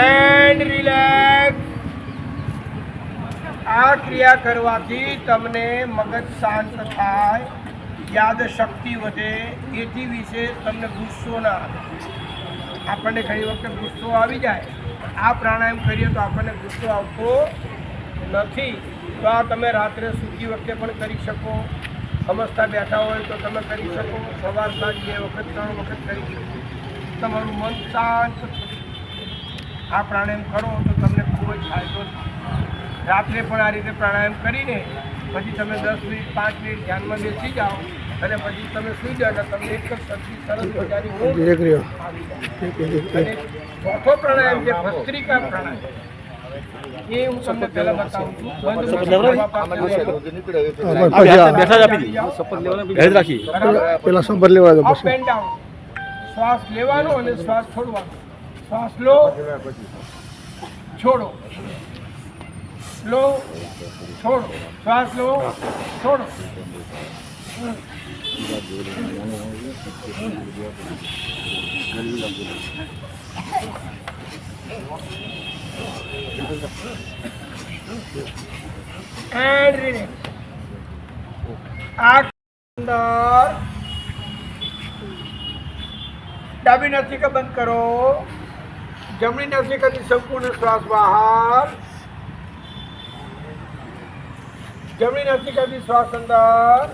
And relax આ ક્રિયા કરવાથી તમને મગજ શાંત થાય, યાદ શક્તિ વધે, એથી વિશે તમને ગુસ્સો ના આવે. આપણને ઘણી વખતે ગુસ્સો આવી જાય. આ પ્રાણાયામ કરીએ તો આપણને ગુસ્સો આવતો નથી. તો આ તમે રાત્રે સૂતી વખતે પણ કરી શકો. સમજતા બેઠા હોય તો તમે કરી શકો. સવાર સાંજ બે વખત, ત્રણ વખત કરી શકો. તમારું મન શાંત. આ પ્રાણાયામ કરો તો તમને ખૂબ જ ફાયદો થાય રાત્રે પણ આ રીતે પ્રાણાયામ કરીને પછી તમે દસ મિનિટ પાંચ મિનિટ ધ્યાનમાં બેસી જાઓ અને પછી તમે સુઈ જાઓ અને તમને એક જ સરખી સરસ મજાની ઊંઘ અને ચોથો પ્રાણાયામ જે ભસ્ત્રિકા પ્રાણાયામ એ હું તમને પહેલા બતાવું છું. પેલા લેવા શ્વાસ લેવાનો અને શ્વાસ છોડવાનો. શ્વાસ લો. છોડો. લો. છોડો. શ્વાસ લો. છોડો. એન્ડ રિલેક્સ આ અંદર. ડાબી નાસિકા બંધ કરો. જમણી નસિકાથી સંપૂર્ણ શ્વાસ બહાર. જમણી નસિકાથી શ્વાસ અંદર.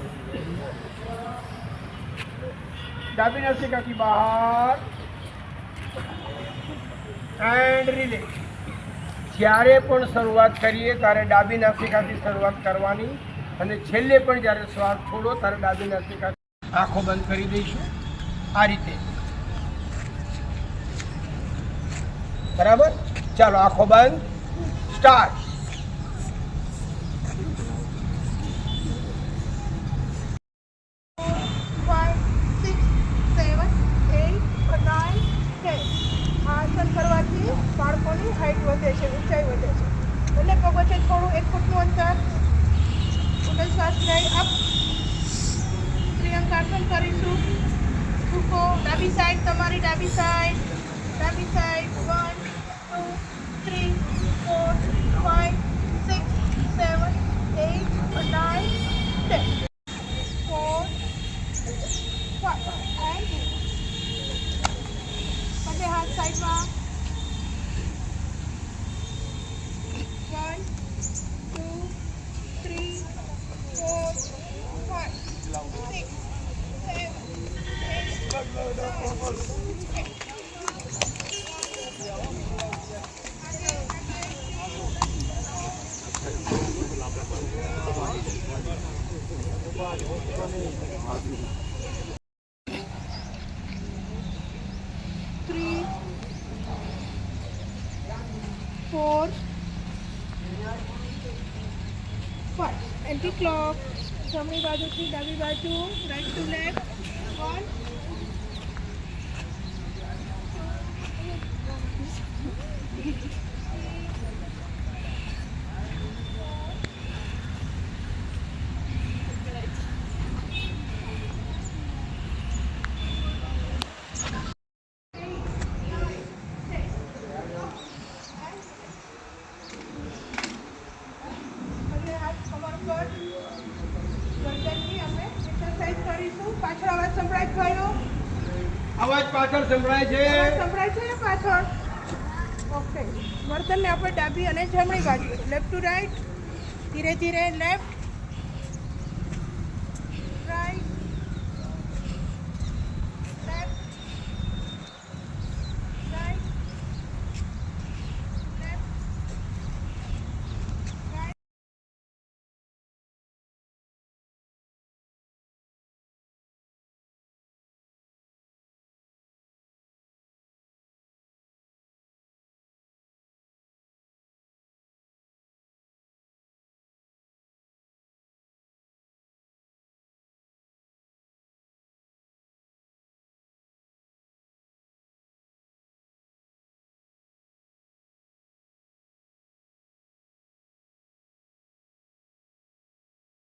ડાબી નસિકાથી બહાર. એન્ડ રિલેક્સ જ્યારે પણ શરૂઆત કરીએ, ત્યારે ડાબી નાસિકાથી શરૂઆત કરવાની અને છેલ્લે પણ જ્યારે શ્વાસ છોડો, ત્યારે ડાબી નાસિકાથી આંખો બંધ કરી દઈશું. આ રીતે. બરાબર? ચાલો, આંખો બંધ. સ્ટાર્ટ કરવાથી બાળકોની હાઈટ વધે છે, ઊંચાઈ વધે છે. બંને પગ વચ્ચે થોડું એક ફૂટનું અંતર. ઉડન શ્વાસ લઈ અપ પ્રિયંકાસન કરીશું. ઝૂકો ડાબી સાઈડ તમારી ડાબી side three, four, five. Anti clock. જમણી બાજુથી ડાબી બાજુ રાઈટ ટુ લેફ્ટ વન સંભળાય થયો અવાજ પાછળ સંભળાય છે. સંભળાય છે ને પાછળ? ઓકે. વર્તનને આપણે ડાબી અને જમણી બાજુ. લેફ્ટ ટુ રાઈટ ધીરે ધીરે લેફ્ટ રાઈટ